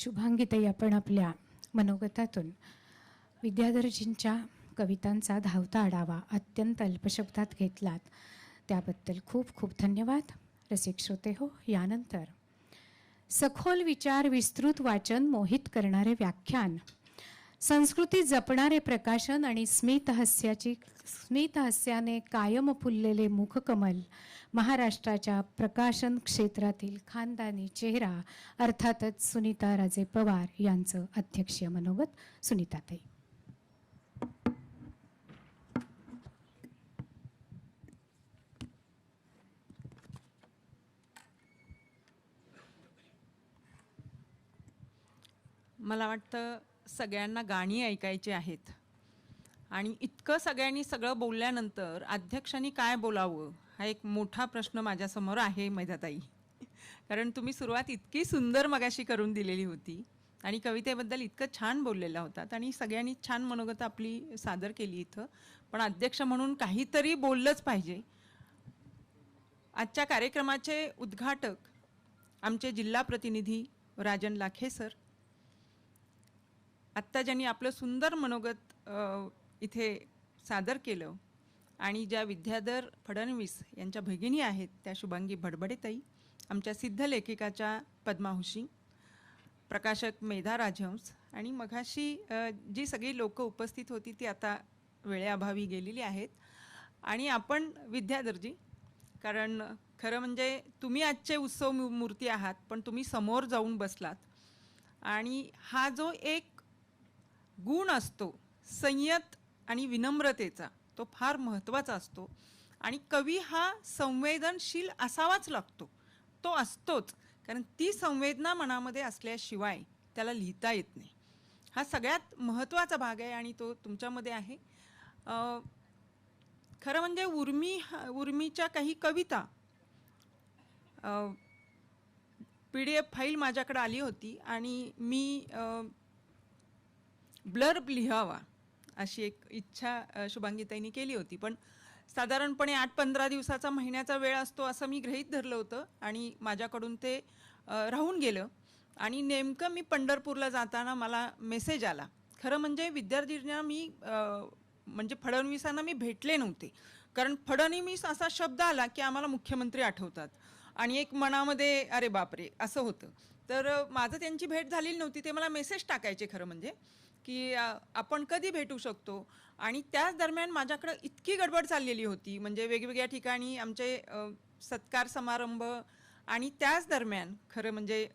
शुभांगीताई आपण आपल्या मनोगतातून विद्याधरजींच्या कवितांचा धावता आढावा अत्यंत अल्पशब्दात घेतलात. त्याबद्दल खूप खूप धन्यवाद. रसिक श्रोते हो यानंतर सखोल विचार विस्तृत वाचन मोहित करणारे व्याख्यान. संस्कृती जपणारे प्रकाशन आणि स्मितहास्याची स्मितहास्याने कायम फुललेले मुखकमल महाराष्ट्राच्या प्रकाशन क्षेत्रातील खानदानी चेहरा अर्थातच सुनीता राजे पवार यांचं अध्यक्षीय मनोगत सुनीताताई. मला वाटतं सगळ्यांना गाणी ऐकायची आहेत. आणि इतकं सगळ्यांनी सगळं बोलल्यानंतर अध्यक्षांनी काय बोलावं हा एक मोठा प्रश्न माझ्यासमोर आहे मैदाताई. कारण तुम्ही सुरुवात इतकी सुंदर मगाशी करून दिलेली होती आणि कवितेबद्दल इतकं छान बोललेला होतात आणि सगळ्यांनी छान मनोगत आपली सादर केली इथं. पण अध्यक्ष म्हणून काहीतरी बोललंच पाहिजे. आजच्या कार्यक्रमाचे उद्घाटक आमचे जिल्हा प्रतिनिधी राजन लाखे सर आत्ता ज्यांनी आपलं सुंदर मनोगत इथे सादर केलं आणि ज्या विद्याधर फडणवीस यांच्या भगिनी आहेत त्या शुभांगी भडबडेताई आमच्या सिद्ध लेखिकाच्या पद्माहुशी प्रकाशक मेधा राजहंस आणि मघाशी जी सगळी लोकं उपस्थित होती ती आता वेळेअभावी गेलेली आहेत. आणि आपण विद्याधरजी कारण खरं म्हणजे तुम्ही आजचे उत्सव मू- मूर्ती आहात पण तुम्ही समोर जाऊन बसलात. आणि हा जो एक गुण असतो संयत आणि विनम्रतेचा तो फार महत्त्वाचा असतो. आणि कवी हा संवेदनशील असावाच लागतो. तो असतोच कारण ती संवेदना मनामध्ये असल्याशिवाय त्याला लिहिता येत नाही. हा सगळ्यात महत्त्वाचा भाग आहे आणि तो तुमच्यामध्ये आहे. खरं म्हणजे उर्मी उर्मीच्या काही कविता पी डी एफ फाईल माझ्याकडे आली होती आणि मी ब्लर्ब लिहावा अशी एक इच्छा शुभांगीताईंनी केली होती. पण साधारणपणे आठ पंधरा दिवसाचा महिन्याचा वेळ असतो असं मी गृहीत धरलं होतं आणि माझ्याकडून ते राहून गेलं. आणि नेमकं मी पंढरपूरला जाताना मला मेसेज आला. खरं म्हणजे विद्यार्थींना मी म्हणजे फडणवीसांना मी भेटले नव्हते. कारण फडणवीस असा शब्द आला की आम्हाला मुख्यमंत्री आठवतात. आणि एक मनामध्ये अरे बापरे असं होतं. तर माझं त्यांची भेट झालेली नव्हती ते मला मेसेज टाकायचे खरं म्हणजे. की आपण कधी भेटू शकतो? आणि त्याच दरम्यान माझ्याकडं इतकी गडबड चाललेली होती. म्हणजे वेगवेगळ्या ठिकाणी आमचे सत्कार समारंभ आणि त्याच दरम्यान खरं म्हणजे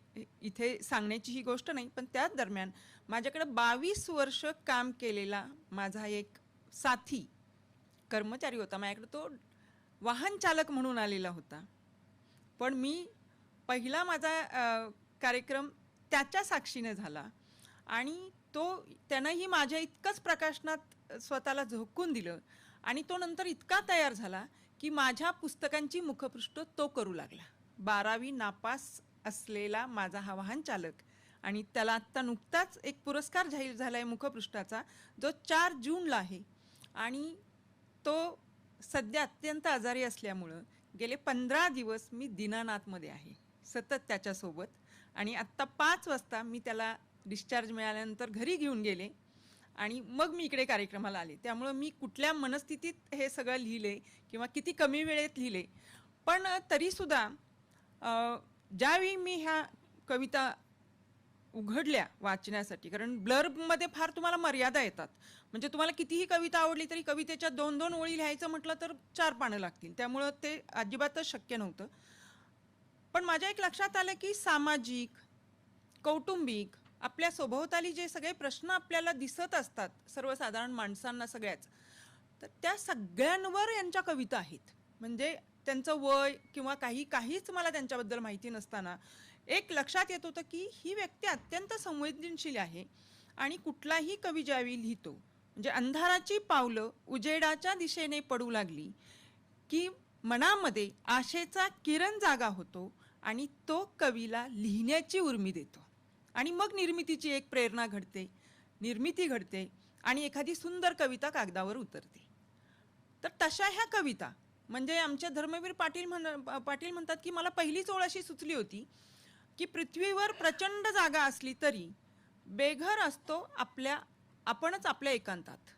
इथे सांगण्याची ही गोष्ट नाही पण त्याच दरम्यान माझ्याकडं बावीस वर्ष काम केलेला माझा एक साथी कर्मचारी होता. माझ्याकडे तो वाहन चालक म्हणून आलेला होता. पण मी पहिला माझा कार्यक्रम त्याच्या साक्षीने झाला. आणि तो त्यानंही माझ्या इतकंच प्रकाशनात स्वतःला झोकून दिलं आणि तो नंतर इतका तयार झाला की माझ्या पुस्तकांची मुखपृष्ठ तो करू लागला. बारावी नापास असलेला माझा हा वाहन चालक आणि त्याला आत्ता नुकताच एक पुरस्कार जाहीर झाला आहे मुखपृष्ठाचा जो चार जूनला आहे. आणि तो सध्या अत्यंत आजारी असल्यामुळं गेले पंधरा दिवस मी दिनानाथमध्ये आहे सतत त्याच्यासोबत आणि आत्ता पाच वाजता मी त्याला डिस्चार्ज मिळाल्यानंतर घरी घेऊन गेले आणि मग मी इकडे कार्यक्रमाला आले. त्यामुळं मी कुठल्या मनस्थितीत हे सगळं लिहिले किंवा किती कमी वेळेत लिहिले. पण तरीसुद्धा ज्यावेळी मी ह्या कविता उघडल्या वाचण्यासाठी कारण ब्लर्बमध्ये फार तुम्हाला मर्यादा येतात. म्हणजे तुम्हाला कितीही कविता आवडली तरी कवितेच्या दोन दोन ओळी लिहायचं म्हटलं तर चार पानं लागतील. त्यामुळं ते अजिबातच शक्य नव्हतं. पण माझ्या एक लक्षात आलं की सामाजिक कौटुंबिक आपल्या सभोवताली जे सगळे प्रश्न आपल्याला दिसत असतात सर्वसाधारण माणसांना सगळ्याच तर त्या सगळ्यांवर यांच्या कविता आहेत. म्हणजे त्यांचं वय किंवा काही काहीच मला त्यांच्याबद्दल माहिती नसताना एक लक्षात येत होतं की ही व्यक्ती अत्यंत संवेदनशील आहे आणि कुठलाही कवी ज्यावेळी लिहितो म्हणजे अंधाराची पावलं उजेडाच्या दिशेने पडू लागली की मनामध्ये आशेचा किरण जागा होतो आणि तो कवीला लिहिण्याची उर्मी देतो. आणि मग निर्मितीची एक प्रेरणा घडते. निर्मिती घडते आणि एखादी सुंदर कविता कागदावर उतरते. तर तशा ह्या कविता म्हणजे आमच्या धर्मवीर पाटील म्हण पाटील म्हणतात की मला पहिलीच ओळ अशी सुचली होती की पृथ्वीवर प्रचंड जागा असली तरी बेघर असतो आपल्या आपणच आपल्या एकांतात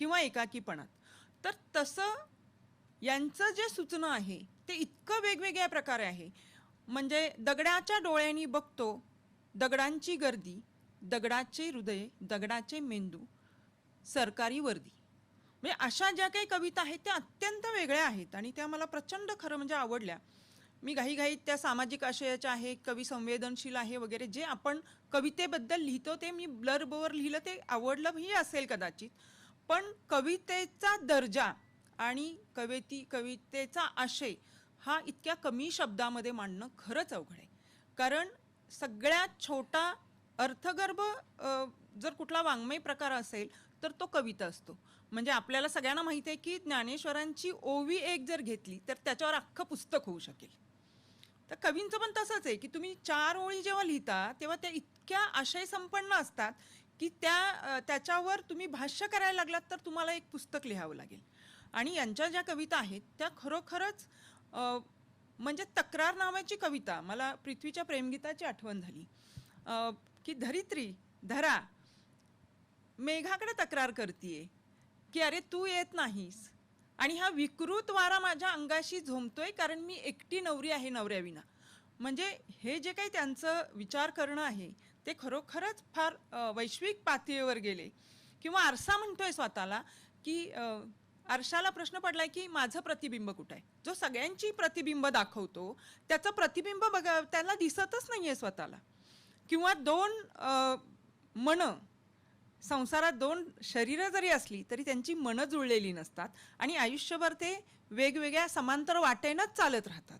किंवा एकाकीपणात. तर तसं यांचं जे सुचणं आहे ते इतकं वेगवेगळ्या प्रकारे आहे. म्हणजे दगडाच्या डोळ्यांनी बघतो दगडांची गर्दी दगडाचे हृदय दगडाचे मेंदू सरकारी वर्दी. म्हणजे अशा ज्या काही कविता आहेत त्या अत्यंत वेगळ्या आहेत आणि त्या मला प्रचंड खरं म्हणजे आवडल्या. मी घाईघाईत त्या सामाजिक आशयाच्या आहे कवी संवेदनशील आहे वगैरे जे आपण कवितेबद्दल लिहितो ते मी ब्लरबोवर लिहिलं ते आवडलंही असेल कदाचित. पण कवितेचा दर्जा आणि कविती कवितेचा आशय हा इतक्या कमी शब्दामध्ये मांडणं खरंच अवघड आहे. कारण सगळ्यात छोटा अर्थगर्भ जर कुठला वाङ्मय प्रकार असेल तर तो कविता असतो. म्हणजे आपल्याला सगळ्यांना माहिती आहे की ज्ञानेश्वरांची ओवी एक जर घेतली तर त्याच्यावर अख्खं पुस्तक होऊ शकेल. तर कवींचं पण तसंच आहे की तुम्ही चार ओळी जेव्हा लिहिता तेव्हा त्या इतक्या आशय संपन्न असतात की त्या त्याच्यावर तुम्ही भाष्य करायला लागलात तर तुम्हाला एक पुस्तक लिहावं लागेल. आणि यांच्या ज्या कविता आहेत त्या खरोखरच म्हणजे तक्रार नावाची कविता. मला पृथ्वीच्या प्रेमगीताची आठवण झाली. की धरित्री धरा मेघाकडे तक्रार करतीये की अरे तू येत नाहीस. आणि हा विकृत वारा माझ्या अंगाशी झोंबतोय कारण मी एकटी नवरी आहे नवऱ्याविना. म्हणजे हे जे काही त्यांचं विचार करणं आहे ते खरोखरच फार वैश्विक पातळीवर गेले. किंवा आरसा म्हणतोय स्वतःला की आरशाला प्रश्न पडलाय की माझं प्रतिबिंब कुठं आहे? जो सगळ्यांची प्रतिबिंब दाखवतो त्याचं प्रतिबिंब बघा त्याला दिसतच नाही आहे स्वतःला. किंवा दोन मन मनं संसारात दोन शरीरं जरी असली तरी त्यांची मनं जुळलेली नसतात आणि आयुष्यभर ते वेगवेगळ्या समांतर वाटेनंच चालत राहतात.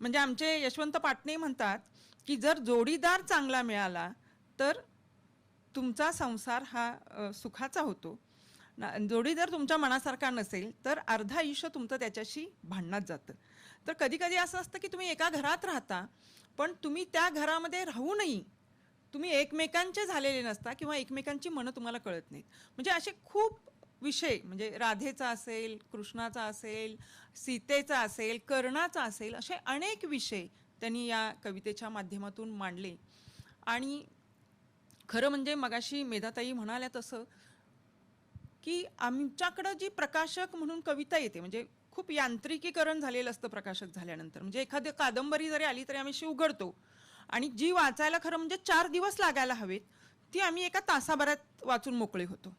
म्हणजे आमचे यशवंत पाटणे म्हणतात की जर जोडीदार चांगला मिळाला तर तुमचा संसार हा सुखाचा होतो. ना- जोडीदार तुमच्या मनासारखा नसेल तर अर्धा आयुष्य तुमचं त्याच्याशी भांडणात जातं. तर कधी कधी असं असतं की तुम्ही एका घरात राहता पण तुम्ही त्या घरामध्ये राहूनही तुम्ही एकमेकांचे झालेले नसता किंवा एकमेकांची मनं तुम्हाला कळत नाहीत. म्हणजे असे खूप विषय म्हणजे राधेचा असेल कृष्णाचा असेल सीतेचा असेल कर्णाचा असेल असे अनेक विषय त्यांनी या कवितेच्या माध्यमातून मांडले. आणि खरं म्हणजे मगाशी मेधाताई म्हणाल्या तसं की आमच्याकडं जी प्रकाशक म्हणून कविता येते म्हणजे खूप यांत्रिकीकरण झालेलं असतं प्रकाशक झाल्यानंतर. म्हणजे एखादी कादंबरी जरी आली तरी आम्ही अशी उघडतो. आणि जी वाचायला खरं म्हणजे चार दिवस लागायला हवेत ती आम्ही एका तासाभरात वाचून मोकळे होतो.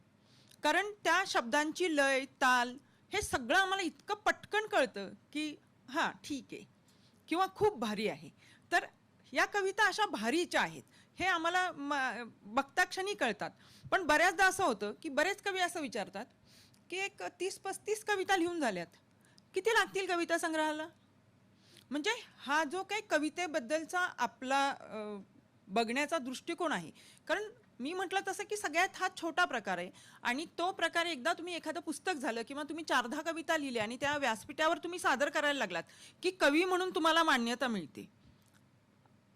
कारण त्या शब्दांची लय ताल हे सगळं आम्हाला इतकं पटकन कळतं की हां ठीक आहे. किंवा खूप भारी आहे. तर या कविता अशा भारीच्या आहेत. हे आम्हाला म- बघता क्षणी कळतात. पण बऱ्याचदा असं होतं की बरेच कवी असं विचारतात की एक तीस पस्तीस कविता लिहून झाल्यात. किती लागतील कविता संग्रहाला? म्हणजे हा जो काही कवितेबद्दलचा आपला बघण्याचा दृष्टिकोन आहे. कारण मी म्हटलं तसं की सगळ्यात हा छोटा प्रकार आहे. आणि तो प्रकार एकदा तुम्ही एखादं पुस्तक झालं किंवा तुम्ही चार दहा कविता लिहिल्या आणि त्या व्यासपीठावर तुम्ही सादर करायला लागलात की कवी म्हणून तुम्हाला मान्यता मिळते.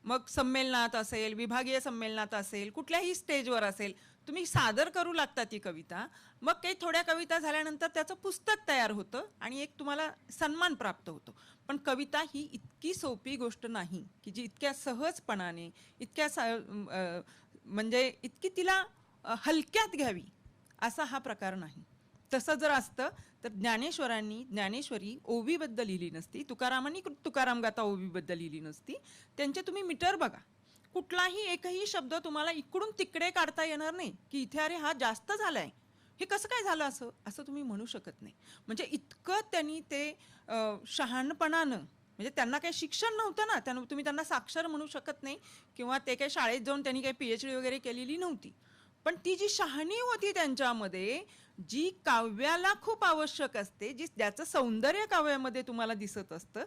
मग संमेलनात असेल विभागीय संमेलनात असेल कुठल्याही स्टेजवर असेल तुम्ही सादर करू लागता ती कविता. मग काही थोड्या कविता झाल्यानंतर त्याचं पुस्तक तयार होतं आणि एक तुम्हाला सन्मान प्राप्त होतो. पण कविता ही इतकी सोपी गोष्ट नाही की जी इतक्या सहजपणाने इतक्या स म्हणजे इतकी तिला हलक्यात घ्यावी असा हा प्रकार नाही. तसं जर असतं तर ज्ञानेश्वरांनी ज्ञानेश्वरी ओवीबद्दल लिहिली नसती तुकारामांनी तुकाराम गाथा ओवीबद्दल लिहिली नसती. त्यांचे तुम्ही मीटर बघा. कुठलाही एकही शब्द तुम्हाला इकडून तिकडे काढता येणार नाही की इथे अरे हा जास्त झालाय. हे कसं काय झालं असं? असं तुम्ही म्हणू शकत नाही. म्हणजे इतकं त्यांनी ते शहाणपणानं म्हणजे त्यांना काही शिक्षण नव्हतं ना त्यांना तुम्ही त्यांना साक्षर म्हणू शकत नाही किंवा ते काही शाळेत जाऊन त्यांनी काही पी एच डी वगैरे केलेली नव्हती. पण ती जी शहाणी होती त्यांच्यामध्ये जी काव्याला खूप आवश्यक असते जी ज्याचं सौंदर्य काव्यामध्ये तुम्हाला दिसत असतं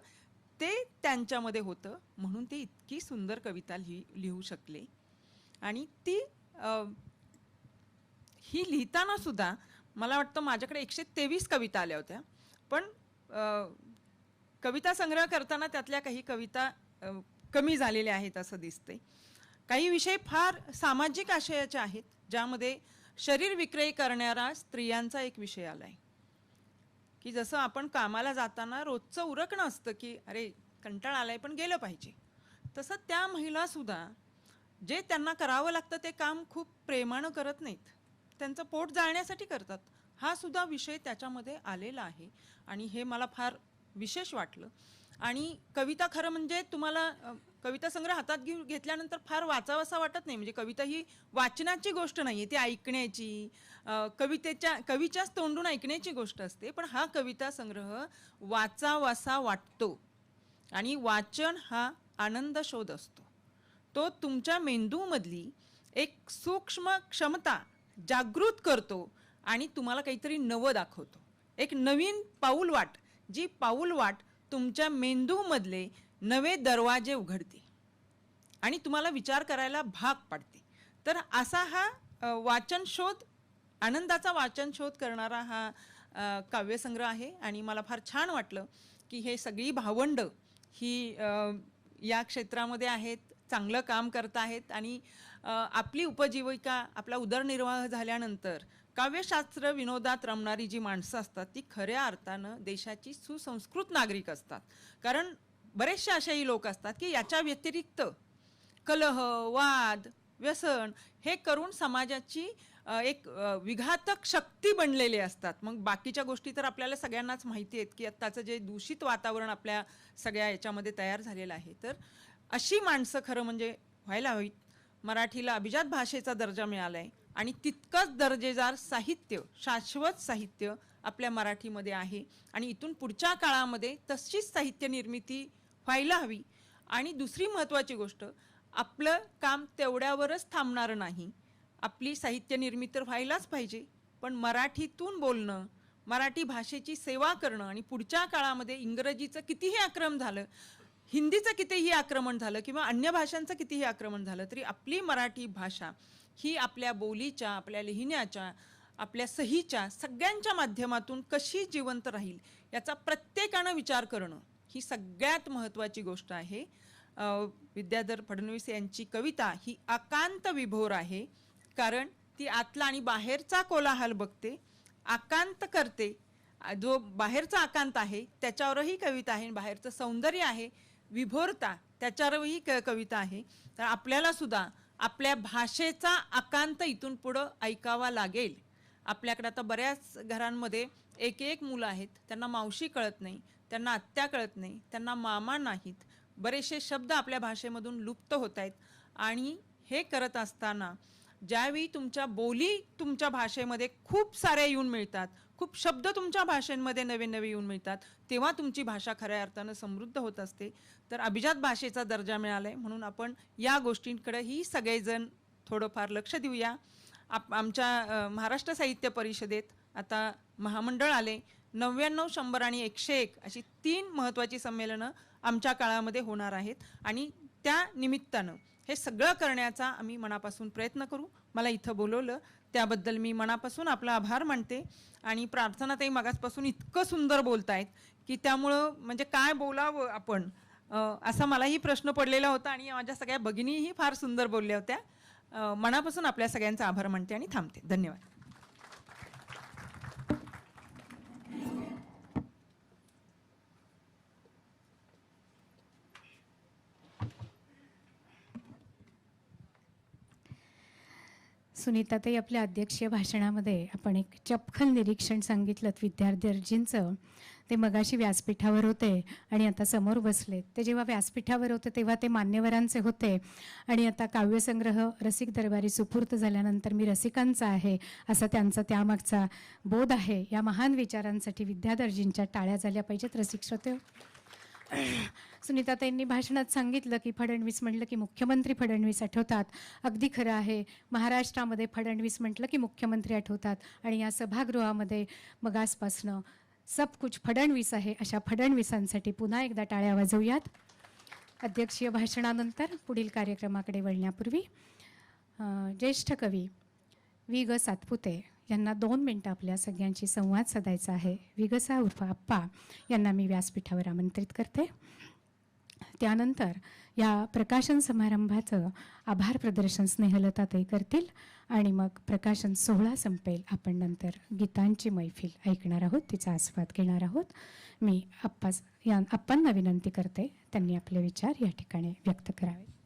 ते त्यांच्यामध्ये होतं. म्हणून ते इतकी सुंदर कविता लिहि लिहू शकले. आणि ती ही लिहिताना सुद्धा मला वाटतं माझ्याकडे एकशे तेवीस कविता आल्या होत्या. पण कविता संग्रह करताना त्यातल्या काही कविता कमी झालेल्या आहेत असं दिसते काही विषय फार सामाजिक आशयाचे आहेत ज्यामध्ये शरीर विक्रय करणारा स्त्रियांचा एक विषय आला आहे की जसं आपण कामाला जाताना रोजचं उरकणं असतं की अरे कंटाळा आलाय पण गेलं पाहिजे. तसं त्या महिलासुद्धा जे त्यांना करावं लागतं ते काम खूप प्रेमानं करत नाहीत. त्यांचं पोट जाळण्यासाठी करतात. हा सुद्धा विषय त्याच्यामध्ये आलेला आहे. आणि हे मला फार विशेष वाटलं. आणि कविता खरं म्हणजे तुम्हाला कविता संग्रह हातात घेऊन घेतल्यानंतर फार वाचावासा वाटत नाही. म्हणजे कविता ही वाचनाची गोष्ट नाही आहे ती ऐकण्याची. कवितेच्या कवीच्याच तोंडून ऐकण्याची गोष्ट असते पण हा कविता संग्रह वाचावासा वाटतो. आणि वाचन हा आनंद शोध असतो. तो तुमच्या मेंदूमधली एक सूक्ष्म क्षमता जागृत करतो आणि तुम्हाला काहीतरी नवं दाखवतो. एक नवीन पाऊल वाट जी पाऊल वाट तुमच्या मेंदूमधले नवे दरवाजे उघडते आणि तुम्हाला विचार करायला भाग पाडते. तर असा हा वाचन शोध आनंदाचा वाचन शोध करणारा हा काव्यसंग्रह आहे. आणि मला फार छान वाटलं की हे सगळी भावंड ही या क्षेत्रामध्ये आहेत चांगलं काम करत आहेत. आणि आपली उपजीविका आपला उदरनिर्वाह झाल्यानंतर काव्यशास्त्र विनोदात रमणारी जी माणसं असतात ती खऱ्या अर्थानं देशाची सुसंस्कृत नागरिक असतात. कारण बरेचसे असेही लोक असतात की याच्या व्यतिरिक्त कलह वाद व्यसन हे करून समाजाची एक विघातक शक्ती बनलेले असतात. मग बाकीच्या गोष्टी तर आपल्याला सगळ्यांनाच माहिती आहेत की आत्ताचं जे दूषित वातावरण आपल्या सगळ्या याच्यामध्ये तयार झालेलं आहे. तर अशी माणसं खरं म्हणजे व्हायला हवीत. मराठीला अभिजात भाषेचा दर्जा मिळाला आहे आणि तितकंच दर्जेदार साहित्य शाश्वत साहित्य आपल्या मराठीमध्ये आहे. आणि इथून पुढच्या काळामध्ये तशीच साहित्य निर्मिती व्हायला हवी. आणि दुसरी महत्त्वाची गोष्ट आपलं काम तेवढ्यावरच थांबणारं नाही. आपली साहित्य निर्मिती तर व्हायलाच पाहिजे पण मराठीतून बोलणं मराठी भाषेची सेवा करणं आणि पुढच्या काळामध्ये इंग्रजीचं कितीही आक्रमण झालं हिंदीचं कितीही आक्रमण झालं किंवा अन्य भाषांचं कितीही आक्रमण झालं तरी आपली मराठी भाषा ही आपल्या बोलीच्या आपल्या लिहिण्याच्या आपल्या सहीच्या सगळ्यांच्या माध्यमातून कशी जिवंत राहील याचा प्रत्येकानं विचार करणं. ही सगळ्यात महत्त्वाची गोष्ट आहे. विद्याधर फडणवीस यांची कविता ही आकांत विभोर आहे. कारण ती आतला आणि बाहेरचा कोलाहल बघते आकांत करते. जो बाहेरचा आकांत आहे त्याच्यावरही कविता आहे. आणि बाहेरचं सौंदर्य आहे विभोरता त्याच्यावरही क कविता आहे. तर आपल्यालासुद्धा आपल्या भाषेचा आकांत इथून पुढं ऐकावा लागेल. आपल्याकडे आता बऱ्याच घरांमध्ये एक एक मुलं आहेत त्यांना मावशी कळत नाही. त्यांना आत्या कळत नाही त्यांना मामा नाहीत. बरेचसे शब्द आपल्या भाषेमधून लुप्त होत आहेत. आणि हे करत असताना ज्यावेळी तुमच्या बोली तुमच्या भाषेमध्ये खूप साऱ्या येऊन मिळतात खूप शब्द तुमच्या भाषेमध्ये नवे नवे येऊन मिळतात तेव्हा तुमची भाषा खऱ्या अर्थानं समृद्ध होत असते. तर अभिजात भाषेचा दर्जा मिळाला आहे म्हणून आपण या गोष्टींकडेही सगळेजण थोडंफार लक्ष देऊया. आप आमच्या महाराष्ट्र साहित्य परिषदेत आता महामंडळ आले. नव्याण्णव शंभर आणि एकशे एक अशी तीन महत्त्वाची संमेलनं आमच्या काळामध्ये होणार आहेत. आणि त्या निमित्तानं हे सगळं करण्याचा आम्ही मनापासून प्रयत्न करू. मला इथं बोलवलं. त्याबद्दल मी मनापासून आपला आभार मानते. आणि प्रार्थनाताई मागासपासून इतकं सुंदर बोलतायत की त्यामुळं म्हणजे काय बोलावं आपण असा मलाही प्रश्न पडलेला होता आणि माझ्या सगळ्या भगिनीही फार सुंदर बोलल्या होत्या. मनापासून आपल्या सगळ्यांचा आभार मानते आणि थांबते. धन्यवाद. सुनीताताई आपल्या अध्यक्षीय भाषणामध्ये आपण एक चपखल निरीक्षण सांगितलं विद्यार्थ्यांचं. ते मगाशी व्यासपीठावर होते आणि आता समोर बसलेत ते जेव्हा व्यासपीठावर होते तेव्हा ते मान्यवरांचे होते. आणि आता काव्यसंग्रह रसिक दरबारी सुपूर्त झाल्यानंतर मी रसिकांचा आहे असा त्यांचा त्यामागचा बोध आहे. या महान विचारांसाठी विद्यादर्जींच्या टाळ्या झाल्या पाहिजेत. रसिक श्रोते हो. सुनीताताईंनी भाषणात सांगितलं की फडणवीस म्हटलं की मुख्यमंत्री फडणवीस आठवतात. अगदी खरं आहे. महाराष्ट्रामध्ये फडणवीस म्हटलं की मुख्यमंत्री आठवतात. आणि या सभागृहामध्ये मग आजपासनं सब कुछ फडणवीस आहे अशा फडणवीसांसाठी पुन्हा एकदा टाळ्या वाजवूयात. अध्यक्षीय भाषणानंतर पुढील कार्यक्रमाकडे वळण्यापूर्वी ज्येष्ठ कवी वि ग सातपुते यांना दोन मिनटं आपल्या सगळ्यांशी संवाद साधायचा आहे. विगसा उर्फ आप्पा यांना मी व्यासपीठावर आमंत्रित करते. त्यानंतर या प्रकाशन समारंभाचं आभार प्रदर्शन स्नेहलता ते करतील आणि मग प्रकाशन सोहळा संपेल. आपण नंतर गीतांची मैफिल ऐकणार आहोत तिचा आस्वाद घेणार आहोत. मी आप्पास या आप्पांना विनंती करते त्यांनी आपले विचार या ठिकाणी व्यक्त करावे.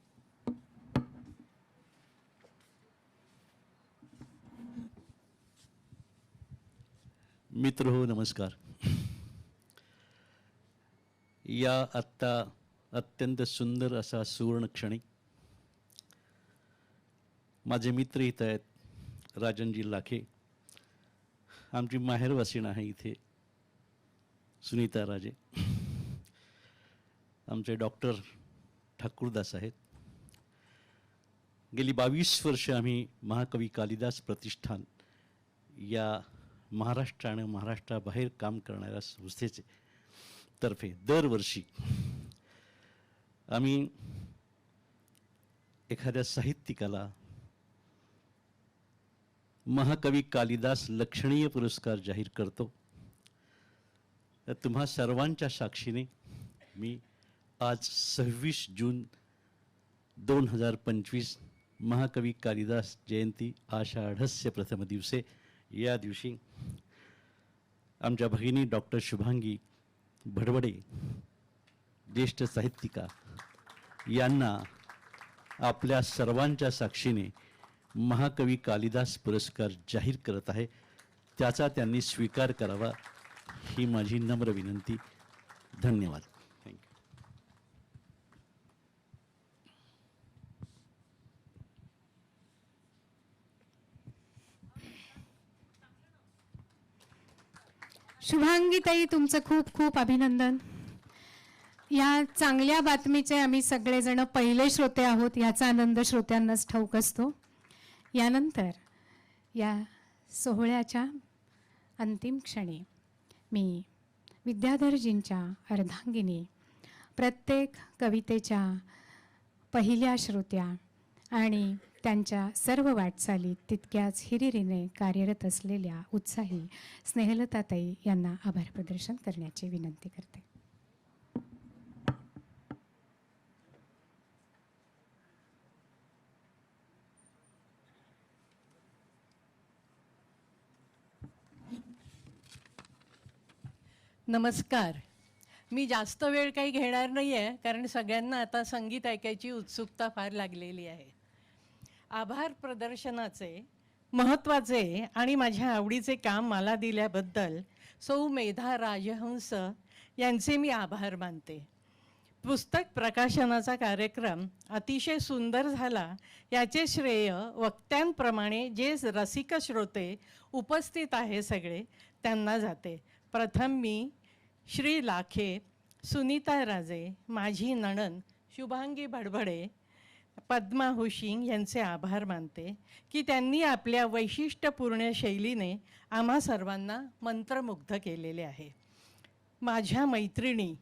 मित्र हो नमस्कार. या आत्ता अत्यंत सुंदर असा सुवर्ण क्षणी माझे मित्र इथं आहेत राजनजी लाखे. आमची माहेरवासीण आहे इथे सुनीता राजे. आमचे डॉक्टर ठाकूरदास आहेत. गेली बावीस वर्ष आम्ही महाकवी कालिदास प्रतिष्ठान या महाराष्ट्र आणि महाराष्ट्राबाहेर काम करणाऱ्या संस्थेचे तर्फे दरवर्षी आम्ही एखाद्या साहित्यिकाला महाकवी कालिदास लक्षणीय पुरस्कार जाहीर करतो. तर तुम्हा सर्वांच्या साक्षीने मी आज सव्वीस जून दोन हजार पंचवीस महाकवी कालिदास जयंती आषाढस्य प्रथम दिवसे या दिवशी आमच्या भगिनी डॉक्टर शुभांगी भडवडे ज्येष्ठ साहित्यिका यांना आपल्या सर्वांच्या साक्षीने महाकवी कालिदास पुरस्कार जाहीर करत आहे. त्याचा त्यांनी स्वीकार करावा ही माझी नम्र विनंती. धन्यवाद. शुभांगीताई तुमचं खूप खूप अभिनंदन. या चांगल्या बातमीचे आम्ही सगळेजण पहिले श्रोते आहोत याचा आनंद श्रोत्यांनाच ठाऊक असतो. यानंतर या सोहळ्याच्या अंतिम क्षणी मी विद्याधरजींच्या अर्धांगिनी प्रत्येक कवितेच्या पहिल्या श्रोत्या आणि त्यांच्या सर्व वाटचालीत तितक्याच हिरिरीने कार्यरत असलेल्या उत्साही स्नेहलताताई यांना आभार प्रदर्शन करण्याची विनंती करते. नमस्कार. मी जास्त वेळ काही घेणार नाही आहे कारण सगळ्यांना आता संगीत ऐकायची उत्सुकता फार लागलेली आहे. आभार प्रदर्शनाचे महत्त्वाचे आणि माझ्या आवडीचे काम मला दिल्याबद्दल सौ मेधा राजहंस यांचे मी आभार मानते. पुस्तक प्रकाशनाचा कार्यक्रम अतिशय सुंदर झाला याचे श्रेय वक्त्यांप्रमाणे जे रसिक श्रोते उपस्थित आहे सगळे त्यांना जाते. प्रथम मी श्री लाखे सुनीता राजे माझी नणन शुभांगी भडभडे पद्मा हुशिंग यांचे आभार मानते की त्यांनी आपल्या वैशिष्ट्यपूर्ण शैलीने आम्हा सर्वांना मंत्रमुग्ध केलेले आहे. माझ्या मैत्रिणी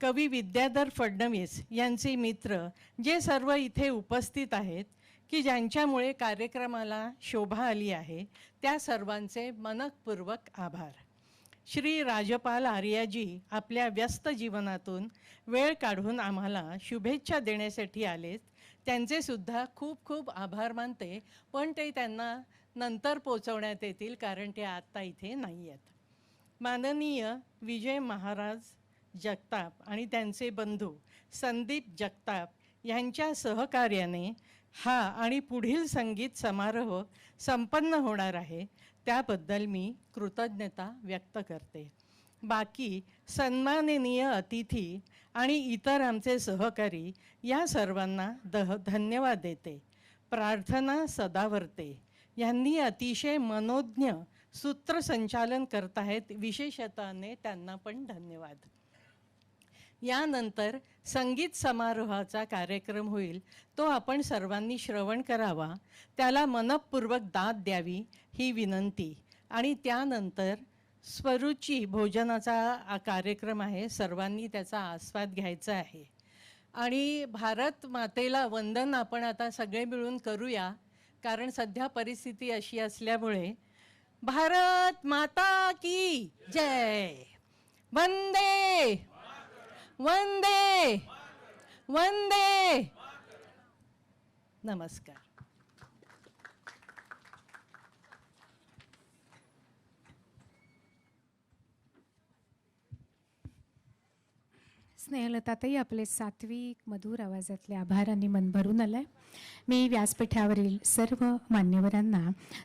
कवी विद्याधर फडणवीस यांचे मित्र जे सर्व इथे उपस्थित आहेत की ज्यांच्यामुळे कार्यक्रमाला शोभा आली आहे त्या सर्वांचे मनकपूर्वक आभार. श्री राजपाल आर्याजी आपल्या व्यस्त जीवनातून वेळ काढून आम्हाला शुभेच्छा देण्यासाठी आलेत त्यांचेसुद्धा खूप खूप आभार मानते पण ते त्यांना नंतर पोचवण्यात येतील कारण ते आत्ता इथे नाही आहेत. माननीय विजय महाराज जगताप आणि त्यांचे बंधू संदीप जगताप यांच्या सहकार्याने हा आणि पुढील संगीत समारोह संपन्न होणार आहे त्याबद्दल मी कृतज्ञता व्यक्त करते. बाकी सन्माननीय अतिथी आणि इतर आमचे सहकारी या सर्वांना दह धन्यवाद देते. प्रार्थना सदावर्ते. यांनी अतिशय मनोज्ञ सूत्रसंचालन करत आहेत. विशेषताने त्यांना पण धन्यवाद. यानंतर संगीत समारोहाचा कार्यक्रम होईल. तो आपण सर्वांनी श्रवण करावा. त्याला मनपूर्वक दाद द्यावी ही विनंती. आणि त्यानंतर स्वरुची भोजनाचा कार्यक्रम आहे. सर्वांनी त्याचा आस्वाद घ्यायचा आहे. आणि भारत मातेला वंदन आपण आता सगळे मिळून करूया. कारण सध्या परिस्थिती अशी असल्यामुळे भारत माता की जय. वंदे. वंदे. वंदे. नमस्कार. स्नेहलताताई आपले सात्विक मधुर आवाजातले आभारांनी मन भरून आलंय. मी व्यासपीठावरील सर्व मान्यवरांना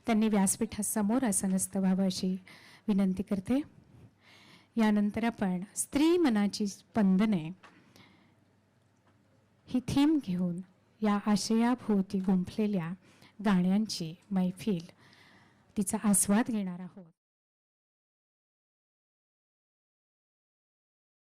त्यांनी व्यासपीठासमोर आसनस्थ व्हावं अशी विनंती करते. यानंतर आपण स्त्री मनाची स्पंदने ही थीम घेऊन या आशयाभोवती गुंफलेल्या गाण्यांची मैफिल तिचा आस्वाद घेणार आहोत.